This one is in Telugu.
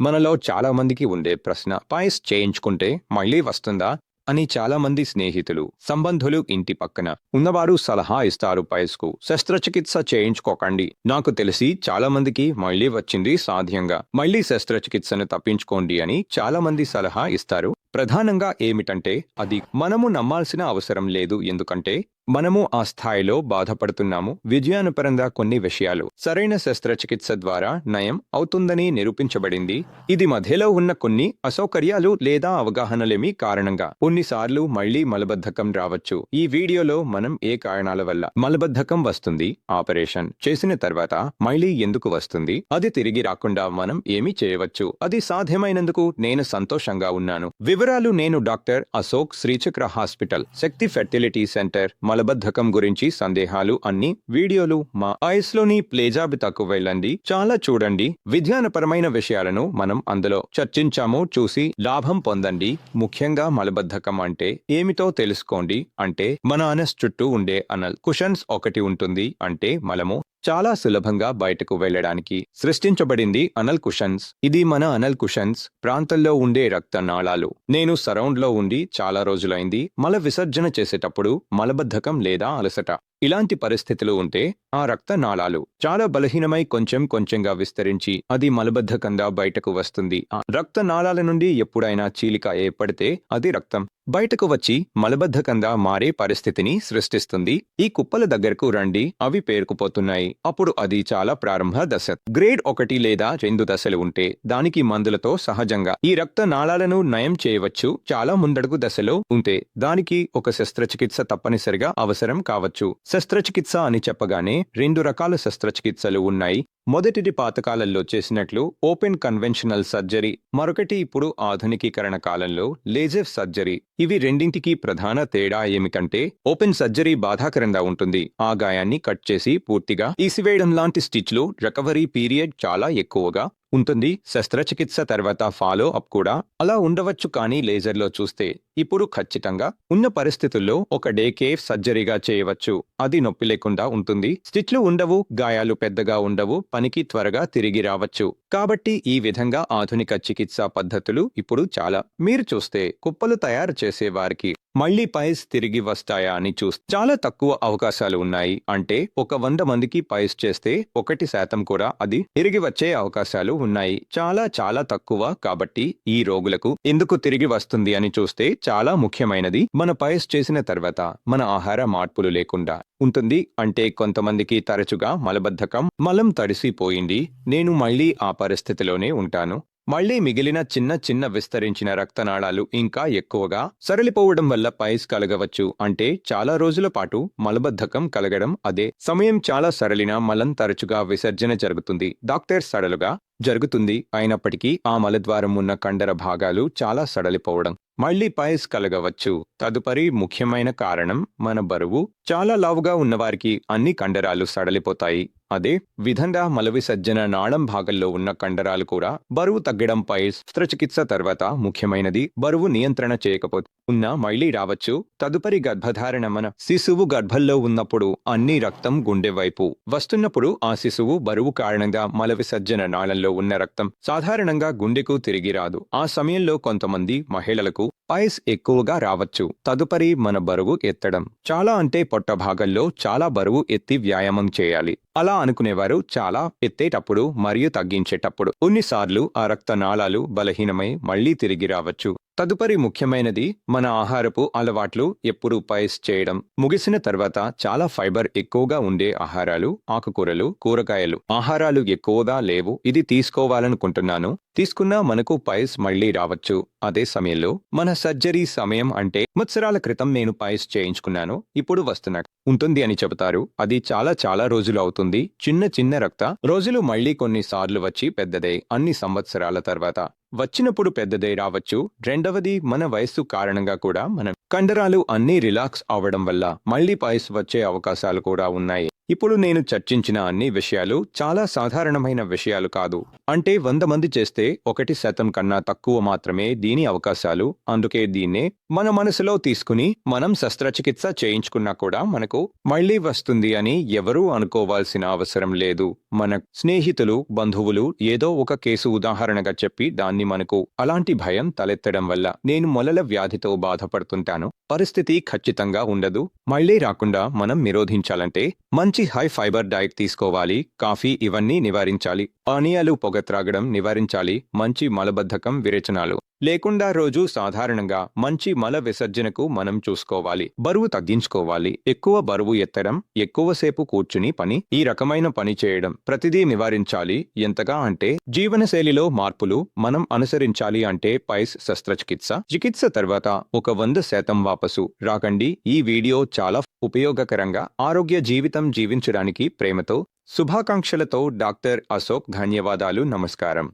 మనలో చాలా మందికి ఉండే ప్రశ్న పాయస్ చేయించుకుంటే మళ్ళీ వస్తుందా? అని చాలా మంది స్నేహితులు సంబంధులు ఇంటి పక్కన ఉన్నవారు సలహా ఇస్తారు పయస్కు. శస్త్రచికిత్స చేయించుకోకండి. నాకు తెలిసి చాలామందికి మళ్ళీ వచ్చింది సాధ్యంగా. మళ్ళీ శస్త్రచికిత్సను తప్పించుకోండి అని చాలామంది సలహా ఇస్తారు. ప్రధానంగా ఏమిటంటే అది మనము నమ్మాల్సిన అవసరం లేదు. ఎందుకంటే మనము ఆ స్థాయిలో బాధపడుతున్నాము. విజయానుపరంగా కొన్ని విషయాలు. సరైన శస్త్రచికిత్స ద్వారా నయం అవుతుందని నిరూపించబడింది. ఇది మధ్యలో ఉన్న కొన్ని అసౌకర్యాలు లేదా అవగాహనలేమి కారణంగా. కొన్నిసార్లు మళ్ళీ మలబద్ధకం రావచ్చు. ఈ వీడియోలో మనం ఏ కారణాల వల్ల మలబద్ధకం వస్తుంది? ఆపరేషన్ చేసిన తర్వాత మళ్ళీ ఎందుకు వస్తుంది? అది తిరిగి రాకుండా మనం ఏమి చేయవచ్చు? అది సాధ్యమైనందుకు నేను సంతోషంగా ఉన్నాను. వివరాలు నేను doctor Ashok Srichakra hospital Shakti fertility centre మలబద్ధకం గురించి సందేహాలు అన్ని వీడియోలు మా ఐస్లోని ప్లే జాబితాకు వెళ్ళండి. చాలా చూడండి. విజ్ఞానపరమైన విషయాలను మనం అందులో చర్చించాము చూసి లాభం పొందండి. ముఖ్యంగా మలబద్ధకం అంటే ఏమిటో తెలుసుకోండి. అంటే మన అనస్ చుట్టూ ఉండే అనల్ కుషన్స్ ఒకటి ఉంటుంది. అంటే మలము చాలా సులభంగా బయటకు వెళ్ళడానికి సృష్టించబడింది అనల్ కుషన్స్. ఇది మన అనల్ కుషన్స్ ప్రాంతంలో ఉండే రక్త నాళాలు నేను సరౌండ్లో ఉండి చాలా రోజులైంది మల విసర్జన చేసేటప్పుడు మలబద్ధకం లేదా అలసట. ఇలాంటి పరిస్థితులు ఉంటే ఆ రక్త నాళాలు చాలా బలహీనమై కొంచెం కొంచెంగా విస్తరించి అది మలబద్ధకంగా బయటకు వస్తుంది. ఆ రక్త నాళాల నుండి ఎప్పుడైనా చీలిక ఏర్పడితే అది రక్తం. బయటకు వచ్చి మలబద్ధకంగా మారే పరిస్థితిని సృష్టిస్తుంది. ఈ కుప్పల దగ్గరకు రండి అవి పేరుకుపోతున్నాయి. అప్పుడు అది చాలా ప్రారంభ దశ. గ్రేడ్ ఒకటి లేదా రెండు దశలు ఉంటే దానికి మందులతో సహజంగా ఈ రక్త నాళాలను నయం చేయవచ్చు. చాలా ముందడుగు దశలో ఉంటే దానికి ఒక శస్త్రచికిత్స తప్పనిసరిగా అవసరం కావచ్చు. శస్త్రచికిత్స అని చెప్పగానే రెండు రకాల శస్త్రచికిత్సలు ఉన్నాయి. మొదటిది పాతకాలంలో చేసినట్లు ఓపెన్ కన్వెన్షనల్ సర్జరీ మరొకటి ఇప్పుడు ఆధునికీకరణ కాలంలో లేజర్ సర్జరీ. ఇవి రెండింటికి ప్రధాన తేడా ఏమిటంటే ఓపెన్ సర్జరీ బాధాకరంగా ఉంటుంది. ఆ గాయాన్ని కట్ చేసి పూర్తిగా తీసివేయడం లాంటి స్టిచ్లు రికవరీ పీరియడ్ చాలా ఎక్కువగా ఉంటుంది. శస్త్రచికిత్స తర్వాత ఫాలో అప్ కూడా అలా ఉండవచ్చు కానీ లేజర్లో చూస్తే ఇప్పుడు ఖచ్చితంగా ఉన్న పరిస్థితుల్లో ఒక డే కేఫ్ సర్జరీగా చేయవచ్చు. అది నొప్పి లేకుండా ఉంటుంది. స్టిచ్లు ఉండవు గాయాలు పెద్దగా ఉండవు పనికి త్వరగా తిరిగి రావచ్చు. కాబట్టి ఈ విధంగా ఆధునిక చికిత్సా పద్ధతులు ఇప్పుడు చాలా. మీరు చూస్తే కుప్పలు తయారు చేసే వారికి మళ్ళీ పైస్ తిరిగి వస్తాయా అని చూస్తే చాలా తక్కువ అవకాశాలు ఉన్నాయి. అంటే ఒక వంద మందికి పైస్ చేస్తే ఒకటి శాతం కూడా అది తిరిగి వచ్చే అవకాశాలు ఉన్నాయి. చాలా చాలా తక్కువ కాబట్టి ఈ రోగులకు ఎందుకు తిరిగి వస్తుంది అని చూస్తే చాలా ముఖ్యమైనది. మన పైస్ చేసిన తర్వాత మన ఆహార మార్పులు లేకుండా. ఉంటుంది. అంటే కొంతమందికి తరచుగా మలబద్ధకం మలం తడిసిపోయింది. నేను మళ్ళీ ఆ పరిస్థితిలోనే ఉంటాను. మళ్ళీ మిగిలిన చిన్న చిన్న విస్తరించిన రక్తనాళాలు ఇంకా ఎక్కువగా సరళిపోవడం వల్ల పైస్ కలగవచ్చు. అంటే చాలా రోజుల పాటు మలబద్ధకం కలగడం అదే. సమయం చాలా సరళిన మలం తరచుగా విసర్జన జరుగుతుంది. డాక్టర్ సడలుగా జరుగుతుంది. అయినప్పటికీ ఆ మలద్వారం ఉన్న కండర భాగాలు చాలా సడలిపోవడం మళ్ళీ పైస్ కలగవచ్చు. తదుపరి ముఖ్యమైన కారణం మన బరువు. చాలా లావుగా ఉన్నవారికి అన్ని కండరాలు సడలిపోతాయి అదే విధంగా మలవిసర్జన నాళం భాగంలో ఉన్న కండరాలు కూడా బరువు తగ్గడంపై శస్త్రచికిత్స తర్వాత ముఖ్యమైనది బరువు నియంత్రణ చేయకపోతే ఉన్న మళ్ళీ రావచ్చు. తదుపరి గర్భధారణ మన శిశువు గర్భంలో ఉన్నప్పుడు అన్ని రక్తం గుండె వైపు వస్తున్నప్పుడు ఆ శిశువు బరువు కారణంగా మలవిసర్జన నాళంలో ఉన్న రక్తం సాధారణంగా గుండెకు తిరిగి రాదు. ఆ సమయంలో కొంతమంది మహిళలకు పైస్ ఎక్కువగా రావచ్చు. తదుపరి మన బరువు ఎత్తడం. చాలా అంటే పొట్ట భాగంలో చాలా బరువు ఎత్తి వ్యాయామం చేయాలి. అలా అనుకునేవారు చాలా ఎత్తేటప్పుడు మరియు తగ్గించేటప్పుడు. కొన్నిసార్లు ఆ రక్త నాళాలు బలహీనమై మళ్ళీ తిరిగి రావచ్చు. తదుపరి ముఖ్యమైనది మన ఆహారపు అలవాట్లు ఎప్పుడు పైస్ చేయడం. ముగిసిన తర్వాత చాలా ఫైబర్ ఎక్కువగా ఉండే ఆహారాలు ఆకుకూరలు కూరగాయలు. ఆహారాలు ఎక్కువగా లేవు. ఇది తీసుకోవాలనుకుంటున్నాను. తీసుకున్నా మనకు పైస్ మళ్ళీ రావచ్చు. అదే సమయంలో మన సర్జరీ సమయం అంటే సంవత్సరాల క్రితం నేను పైస్ చేయించుకున్నాను. ఇప్పుడు వస్తున్నా. ఉంటుంది అని చెబుతారు. అది చాలా చాలా రోజులు అవుతుంది. చిన్న చిన్న రక్త రోజులు మళ్ళీ కొన్నిసార్లు వచ్చి పెద్దదే అన్ని సంవత్సరాల తర్వాత. వచ్చినప్పుడు పెద్దదే రావచ్చు. రెండవది మన వయస్సు కారణంగా కూడా మనం కండరాలు అన్నీ రిలాక్స్ అవడం వల్ల మళ్ళీ పైస్ వచ్చే అవకాశాలు కూడా ఉన్నాయి. ఇప్పుడు నేను చర్చించిన అన్ని విషయాలు చాలా సాధారణమైన విషయాలు కాదు. అంటే వంద మంది చేస్తే ఒకటి శాతం కన్నా తక్కువ మాత్రమే దీని అవకాశాలు. అందుకే దీన్నే మన మనసులో తీసుకుని మనం శస్త్రచికిత్స చేయించుకున్నా కూడా మనకు మళ్ళీ వస్తుంది అని ఎవరూ అనుకోవాల్సిన అవసరం లేదు. మన స్నేహితులు బంధువులు ఏదో ఒక కేసు ఉదాహరణగా చెప్పి దాన్ని మనకు అలాంటి భయం తలెత్తడం వల్ల నేను మొలల వ్యాధితో బాధపడుతుంటాను. పరిస్థితి ఖచ్చితంగా ఉండదు. మళ్ళీ రాకుండా మనం నిరోధించాలంటే మంచి హై ఫైబర్ డైట్ తీసుకోవాలి కాఫీ ఇవన్నీ నివారించాలి పానీయాలు పొగ త్రాగడం నివారించాలి మంచి మలబద్ధకం విరేచనాలు. లేకుండా రోజు సాధారణంగా మంచి మల విసర్జనకు మనం చూసుకోవాలి బరువు తగ్గించుకోవాలి ఎక్కువ బరువు ఎత్తడం ఎక్కువసేపు కూర్చుని పని ఈ రకమైన పని చేయడం ప్రతిదీ నివారించాలి. ఎంతగా అంటే జీవనశైలిలో మార్పులు మనం అనుసరించాలి అంటే పైస్ శస్త్రచికిత్స. చికిత్స తర్వాత ఒక వంద శాతం వాపసు. రాకండి ఈ వీడియో చాలా ఉపయోగకరంగా ఆరోగ్య జీవితం జీవించడానికి ప్రేమతో శుభాకాంక్షలతో డాక్టర్ అశోక్ ధన్యవాదాలు నమస్కారం.